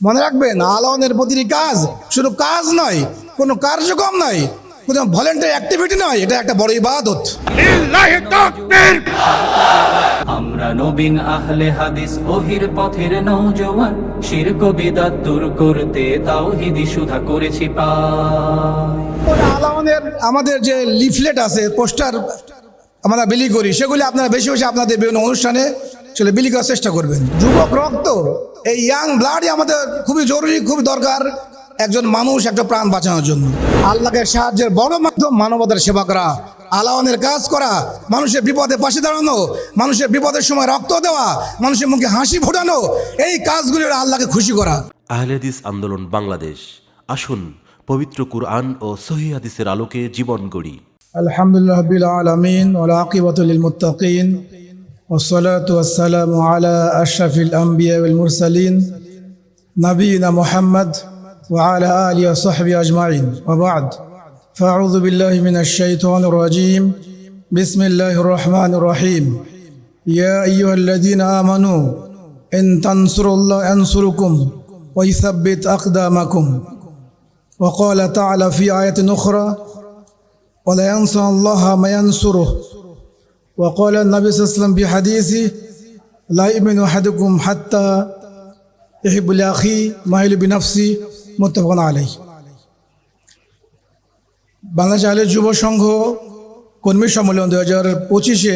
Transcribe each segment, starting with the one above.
মনে রাখবেন আলাওনের প্রতিটি কাজ শুধু কাজ নয় কোনো কার্যক্রম নয় কোনো ভলেন্টারি অ্যাক্টিভিটি নয় এটা একটা বড় ইবাদত। আমরা নবীন আহলে হাদিস ওহির পথের শিরক বিদাত দূর করতে তাওহিদি সুধা করেছি আলাওনের আমাদের যে লিফলেট আছে পোস্টার আমরা বিলি করি সেগুলি আপনারা বেশি বেশি আপনাদের বিভিন্ন অনুষ্ঠানে চলে বিলি করার চেষ্টা করবেন। যুবক রক্ত এই ইয়াং ব্লাডই আমাদের খুবই জরুরি খুব দরকার একজন মানুষ একটা প্রাণ বাঁচানোর জন্য। আল্লাহকে সাহায্যের বড় মাধ্যম মানবতার সেবা করা আলাওয়ানের কাজ করা মানুষের বিপদে পাশে দাঁড়ানো মানুষের বিপদের সময় রক্ত দেওয়া মানুষের মুখে হাসি ফোটানো এই কাজগুলি আল্লাহকে খুশি করা। আহলেদিস আন্দোলন বাংলাদেশ। আসুন পবিত্র কুরআন ও সহি হাদিসের আলোকে জীবন গড়ি। আলহামদুলিল্লাহ বিল আলামিন ওয়া আকিবাতুল মুত্তাকিন। والصلاة والسلام على أشرف الأنبياء والمرسلين نبينا محمد وعلى آله وصحبه أجمعين. وبعد فأعوذ بالله من الشيطان الرجيم. بسم الله الرحمن الرحيم. يا أيها الذين آمنوا إن تنصروا الله ينصركم ويثبت أقدامكم. وقال تعالى في آية أخرى ولا ينصر الله ما ينصره وقال النبي صلى الله عليه وسلم في حديثه لا يؤمن أحدكم حتى يحب لأخيه ما يحب بنفسه متفق عليه বাংলাদেশ আহলে যুব সংঘ কর্মী সম্মেলন দু হাজার পঁচিশে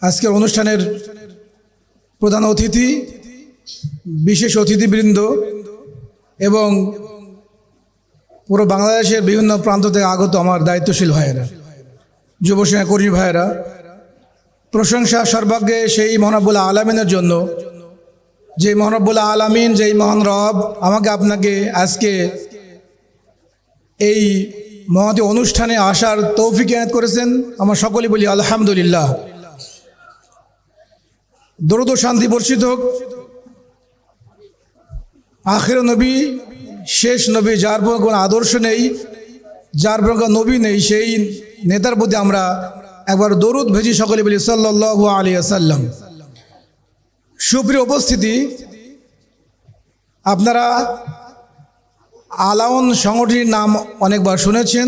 আজকের অনুষ্ঠানের প্রধান অতিথি বিশেষ অতিথিবৃন্দ এবং পুরো বাংলাদেশের বিভিন্ন প্রান্ত থেকে আগত আমার দায়িত্বশীল ভাইয়েরা, যুব সেনা কর্মী ভাইয়েরা, প্রশংসা সর্বাগ্যে সেই মহানবুল্লাহ আলামিনের জন্য যে মহানবুল্লাহ আলামিন, যেই মহান রব আমাকে আপনাকে আজকে এই মহাতি অনুষ্ঠানে আসার তৌফিক এনায়ত করেছেন। আমার সকলে বলি আলহামদুলিল্লাহ। দরুদ ও শান্তি বর্ষিত হোক। আখের নবী শেষ নবী যার পর কোনো আদর্শ নেই, যার পর নবী নেই, সেই নেতার প্রতি আমরা একবার দরুদ ভেজি সকলে বলি সাল্লাহ আলী আসাল্লাম সুপ্রিয় উপস্থিতি, আপনারা আলাউন সংগঠনের নাম অনেকবার শুনেছেন।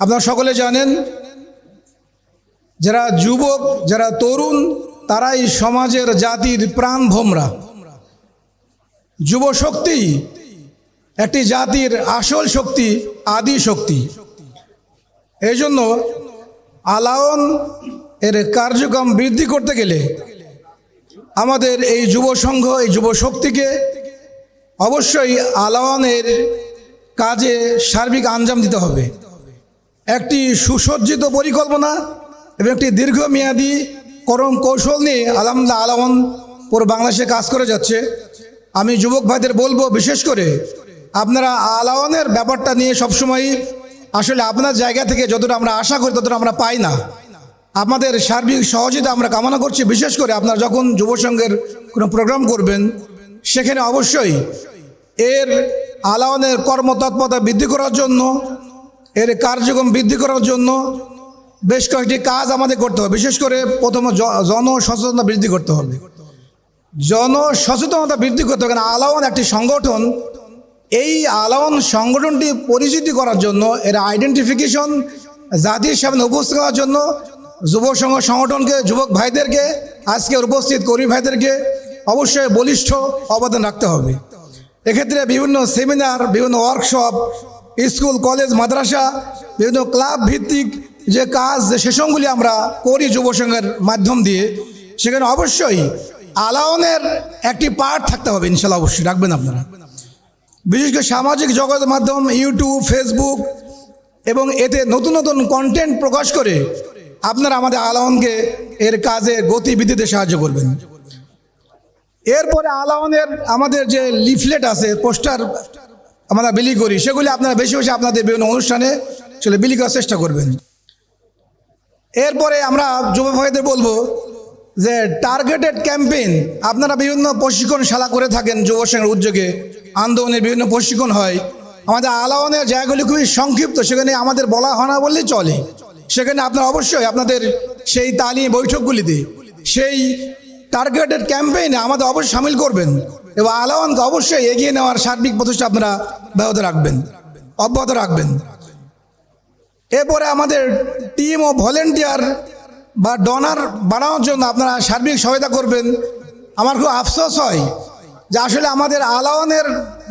আপনারা সকলে জানেন, যারা যুবক, যারা তরুণ, তারাই সমাজের জাতির প্রাণ ভোমরা যুব শক্তি একটি জাতির আসল শক্তি, আদি শক্তি। এই জন্য আলাওন এর কার্যক্রম বৃদ্ধি করতে গেলে আমাদের এই যুব সংঘ এই যুব শক্তিকে অবশ্যই আলাওয়ানের কাজে সার্বিক আঞ্জাম দিতে হবে। একটি সুসজ্জিত পরিকল্পনা এবং একটি দীর্ঘমেয়াদী করম কৌশল নিয়ে আলহামদুলিল্লাহ আলাওয়ান পুরো বাংলাদেশে কাজ করে যাচ্ছে। আমি যুবক ভাইদের বলব বিশেষ করে আপনারা আলাওয়ানের ব্যাপারটা নিয়ে সবসময় আসলে আপনার জায়গা থেকে যতটা আমরা আশা করি ততটা আমরা পাই না। আপনাদের সার্বিক সহযোগিতা আমরা কামনা করছি, বিশেষ করে আপনারা যখন যুব সংঘের কোনো প্রোগ্রাম করবেন, সেখানে অবশ্যই এর আলাওয়ানের কর্মতৎপরতা বৃদ্ধি করার জন্য, এর কার্যক্রম বৃদ্ধি করার জন্য বেশ কয়েকটি কাজ আমাদের করতে হবে। বিশেষ করে প্রথম জনসচেতনতা বৃদ্ধি করতে হবে। জনসচেতনতা বৃদ্ধি করতে হবে, কারণ আলাওয়ান একটি সংগঠন। এই আলাওয়ান সংগঠনটি পরিচিতি করার জন্য, এর আইডেন্টিফিকেশন জাতির সামনে উপস্থিত করার জন্য, যুব সংঘ সংগঠনকে, যুবক ভাইদেরকে, আজকের উপস্থিত কর্মী ভাইদেরকে অবশ্যই বলিষ্ঠ অবদান রাখতে হবে। এক্ষেত্রে বিভিন্ন সেমিনার বিভিন্ন ওয়ার্কশপ স্কুল কলেজ মাদ্রাসা, বিভিন্ন ক্লাব ভিত্তিক যে কাজ, যে সেশনগুলি আমরা করি যুব সংঘের মাধ্যম দিয়ে, সেখানে অবশ্যই আলাওনের একটি পার্ট থাকতে হবে, ইনশাল্লাহ অবশ্যই। রাখবেন আপনারা। বিশেষ করে সামাজিক যোগাযোগ মাধ্যম ইউটিউব ফেসবুক এবং এতে নতুন নতুন কন্টেন্ট প্রকাশ করে আপনারা আমাদের আলাওনকে এর কাজে, গতিবিধিতে সাহায্য করবেন। এরপরে আলাওনের আমাদের যে লিফলেট আছে পোস্টার আমরা বিলি করি, সেগুলি আপনারা বেশি বেশি আপনাদের বিভিন্ন অনুষ্ঠানে চলে বিলি করার চেষ্টা করবেন। এরপরে আমরা যুব ভাইদের বলব যে টার্গেটেড ক্যাম্পেইন আপনারা বিভিন্ন প্রশিক্ষণশালা করে থাকেন যুব সংঘের উদ্যোগে। আন্দোলনের বিভিন্ন প্রশিক্ষণ হয়। আমাদের আলাওয়ানের জায়গাগুলি খুবই সংক্ষিপ্ত, সেখানে আমাদের বলা হয় না বললেই চলে। সেখানে আপনারা অবশ্যই আপনাদের সেই তালিম বৈঠকগুলিতে, সেই টার্গেটেড ক্যাম্পেইনে আমাদের অবশ্যই সামিল করবেন এবং আলাওয়ানকে অবশ্যই এগিয়ে নেওয়ার সার্বিক প্রচেষ্টা আপনারা ব্যাহত রাখবেন, অব্যাহত রাখবেন। এরপরে আমাদের টিম ও ভলেন্টিয়ার বা ডোনার বানানোর জন্য আপনারা সার্বিক সহায়তা করবেন। আমার খুব আফসোস হয় যে আসলে আমাদের আলাওয়ানের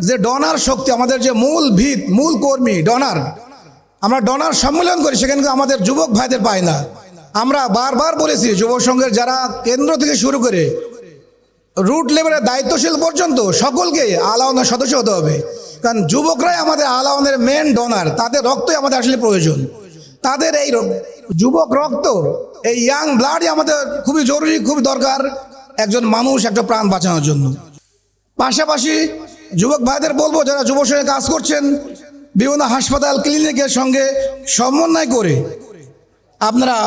যে ডোনার শক্তি, আমাদের যে মূল ভিত, মূল কর্মী ডোনার, আমরা ডোনার সম্মেলন করি, সেখানে আমাদের যুবক ভাইদের পাই না। আমরা বারবার বলেছি, যুব সংঘের যারা কেন্দ্র থেকে শুরু করে রুট লেভেলের দায়িত্বশীল পর্যন্ত সকলকে আলাওয়ানের সদস্য হতে হবে। কারণ যুবকরাই আমাদের আলাওয়ানের মেন ডোনার তাদের রক্তই আমাদের আসলে প্রয়োজন। তাদের এই যুবক রক্ত, এই ইয়াং ব্লাডই আমাদের খুবই জরুরি, খুবই দরকার একজন মানুষ একটা প্রাণ বাঁচানোর জন্য। পাশাপাশি যুবক ভাইদের বলব, যারা যুব সঙ্গে কাজ করছেন, বিভিন্ন হাসপাতাল, ক্লিনিকের সঙ্গে সমন্বয় করে আপনারা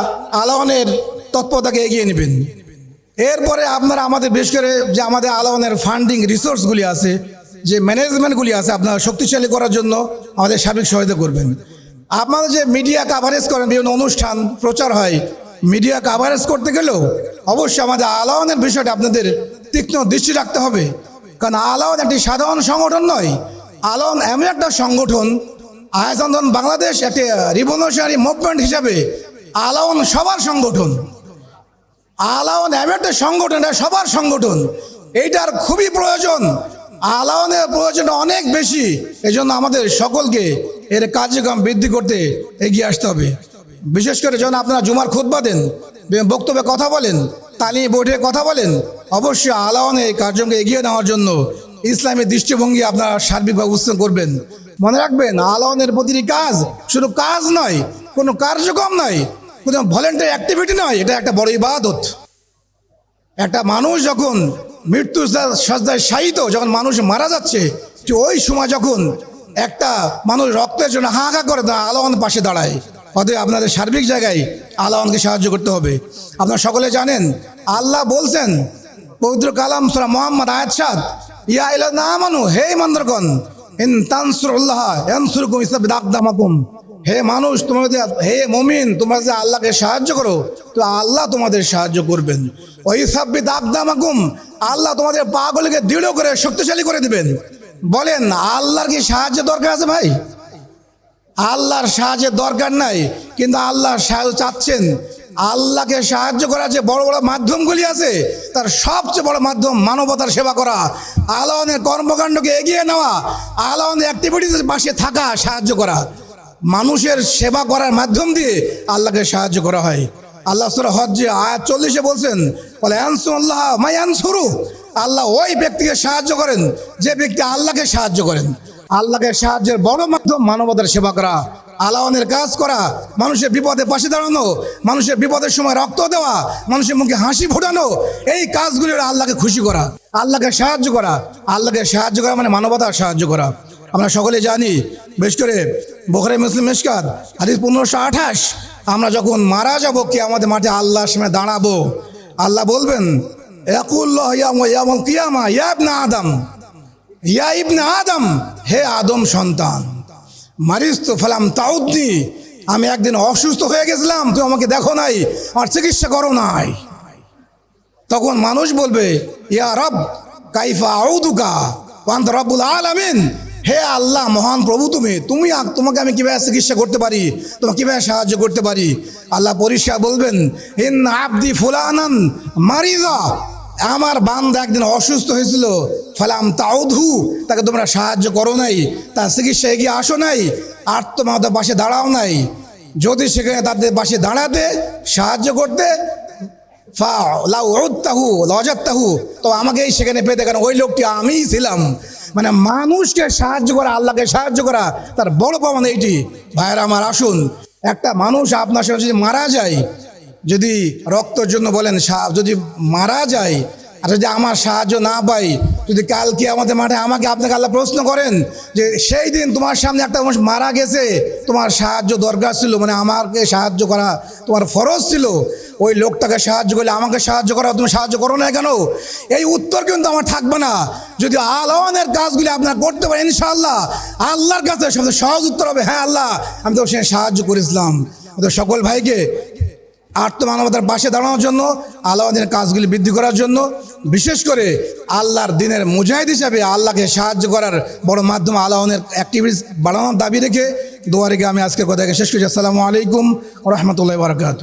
আলাওয়ানের তৎপরতাকে এগিয়ে নেবেন। এরপরে আপনারা আমাদের, বিশেষ করে যে আমাদের আলাওয়ানের ফান্ডিং রিসোর্সগুলি আছে, যে ম্যানেজমেন্টগুলি আছে, আপনারা শক্তিশালী করার জন্য আমাদের সার্বিক সহায়তা করবেন। আপনারা যে মিডিয়া কাভারেজ করেন, বিভিন্ন অনুষ্ঠান, প্রচার হয় মিডিয়া কাভারেজ করতে গেলেও অবশ্যই আমাদের আলাওয়ানের বিষয়টা আপনাদের তীক্ষ্ণ দৃষ্টি রাখতে হবে। কারণ আলাওয়ান একটি সাধারণ সংগঠন নয়, আলাওয়ান এমন একটা সংগঠন আয়াতন বাংলাদেশ একটি রিভলিউশনারি মুভমেন্ট হিসাবে আলাওয়ান সবার সংগঠন। আলাওয়ান এমন একটা সংগঠন সবার সংগঠন, এইটার খুবই প্রয়োজন। আলাওয়ানের প্রয়োজন অনেক বেশি। এজন্য আমাদের সকলকে এর কার্যক্রম বৃদ্ধি করতে এগিয়ে আসতে হবে। বিশেষ করে যখন আপনারা জুমার খুতবা দেন বক্তব্যে কথা বলেন, তালিম বোর্ডে কথা বলেন, অবশ্যই আলাওয়ানের এই কার্যক্রমকে এগিয়ে নেওয়ার জন্য ইসলামী দৃষ্টিভঙ্গি আপনারা সার্বিকভাবে উত্থান করবেন। মনে রাখবেন, আলাওয়ানের প্রতিটি কাজ শুধু কাজ নয়, কোনো কার্যক্রম নয়, কোনো ভলেন্টারি অ্যাক্টিভিটি নয়, এটা একটা বড় ইবাদত। একটা মানুষ যখন মৃত্যু সজ্জায় শায়িত যখন মানুষ মারা যাচ্ছে, যে ওই সময় যখন একটা মানুষ রক্তের জন্য হাহাকার করে তা আলোয়ান পাশে দাঁড়ায়। অতএব আপনাদের সার্বিক জায়গায় আলোয়ানকে সাহায্য করতে হবে। আপনারা সকলে জানেন, আল্লাহ বলছেন, পবিত্র কালাম সুরা মোহাম্মদ আয়াত সাদ ইয়া ইলা না মানু হে মন্দ্রগণ ইন তানসুরুল্লাহ ইয়ানসুরকুম ইসলাম দাকদামাকুম হে মানুষ তোমরা যদি হে মমিন, তোমরা যদি আল্লাহকে সাহায্য করো, তো আল্লাহ তোমাদের সাহায্য করবেন। ওই সাব্বি দাবদামাকুম আল্লাহ তোমাদের পাগুলিকে দৃঢ় করে, শক্তিশালী করে দিবেন। বলেন, আল্লাহর কি সাহায্য দরকার আছে ভাই? আল্লাহর সাহায্যের দরকার নাই, কিন্তু আল্লাহর সাহায্য চাচ্ছেন। আল্লাহকে সাহায্য করার যে বড় বড় মাধ্যমগুলি আছে, তার সবচেয়ে বড় মাধ্যম মানবতার সেবা করা। আলাওয়ানের কর্মকাণ্ডকে এগিয়ে নেওয়া আলাওয়ানের অ্যাক্টিভিটিসের পাশে থাকা, সাহায্য করা। মানুষের সেবা করার মাধ্যম দিয়ে আল্লাহকে সাহায্য করা হয়। আল্লাহ সুরা হজ্জে আয়াত চল্লিশে বলছেন, বলে আনসু আল্লাহ মাই আনসুরু আল্লাহ ওই ব্যক্তিকে সাহায্য করেন, যে ব্যক্তি আল্লাহকে সাহায্য করেন। আল্লাহকে সাহায্যের বড় মাধ্যম মানবতার সেবা করা, আলাওয়ানের কাজ করা, মানুষের বিপদে পাশে দাঁড়ানো, মানুষের বিপদের সময় রক্ত দেওয়া, মানুষের মুখে হাসি ফোটানো, এই কাজগুলি আল্লাহকে খুশি করা, আল্লাহকে সাহায্য করা। আল্লাহকে সাহায্য করা মানে মানবতার সাহায্য করা। আমরা সকলে জানি বেশ করে বোখরে মুসলিম মেশকাত, হাদিস পনেরোশো আঠাশ। আমরা যখন মারা যাব কে আমাদের মাঠে আল্লাহর সামনে দাঁড়াবো। আল্লাহ বলবেন কিয়ামা আদম। আদম, হে আদম সন্তান, মারিস তো, ফেলাম তাউদ্দি। আমি একদিন অসুস্থ হয়ে গেছিলাম, তুমি আমাকে দেখো নাই আমার চিকিৎসা করো নাই। তখন মানুষ বলবে, ইয়া রব, কাইফা আউদুকা পান্ত রব্বুল আলামিন। হে আল্লাহ, মহান প্রভু তুমি তুমি তোমাকে আমি কীভাবে চিকিৎসা করতে পারি? তোমাকে কীভাবে সাহায্য করতে পারি? আল্লাহ পরিষ্কার বলবেন ইন আব্দি ফুলানান মারিদা। আমার বান্দা একদিন অসুস্থ হয়েছিল, ফালাম তাউধু, তাকে তোমরা সাহায্য করো নাই, তার চিকিৎসা এগিয়ে আসো নাই আর তোমাদের পাশে দাঁড়াও নাই। যদি সেখানে তাদের পাশে দাঁড়াতে, সাহায্য করতে, ফা, লাউ লজাত্তাহু, তো আমাকেই সেখানে পেতে, কারণ ওই লোকটি আমিই ছিলাম। মানে মানুষকে সাহায্য করা, আল্লাহকে সাহায্য করা, তার বড় পাওয়া এইটি। ভাইয়েরা আমার, আসুন। একটা মানুষ আপনার সাথে যদি মারা যায়, যদি রক্তর জন্য বলেন যদি মারা যায়, আর যদি আমার সাহায্য না পাই, যদি কালকে আমাদের মাঠে আমাকে আপনাকে আল্লাহ প্রশ্ন করেন যে, সেই দিন তোমার সামনে একটা মানুষ মারা গেছে, তোমার সাহায্য দরকার ছিল মানে আমাকে সাহায্য করা তোমার ফরজ ছিল ওই লোকটাকে সাহায্য করলে, আমাকে সাহায্য করা তুমি সাহায্য করো না কেন? এই উত্তর কিন্তু আমার থাকবে না। যদি আলওয়ানের কাজগুলি আপনার করতে পারেন ইনশাল্লাহ আল্লাহর কাছে সবচেয়ে সহজ উত্তর হবে হ্যাঁ আল্লাহ, আমি তো সে সাহায্য করেছিলাম। তো সকল ভাইকে আর্থ মানবতার পাশে দাঁড়ানোর জন্য আল্লাহদের কাজগুলি বৃদ্ধি করার জন্য, বিশেষ করে আল্লাহর দিনের মুজাহিদ হিসাবে আল্লাহকে সাহায্য করার বড় মাধ্যম আল্লাহনের অ্যাক্টিভিটিস বাড়ানোর দাবি রেখে দোয়ারিকে আমি আজকে কথাকে শেষ করছি। আসসালামু আলাইকুম রহমতুল্লাহ বারকাত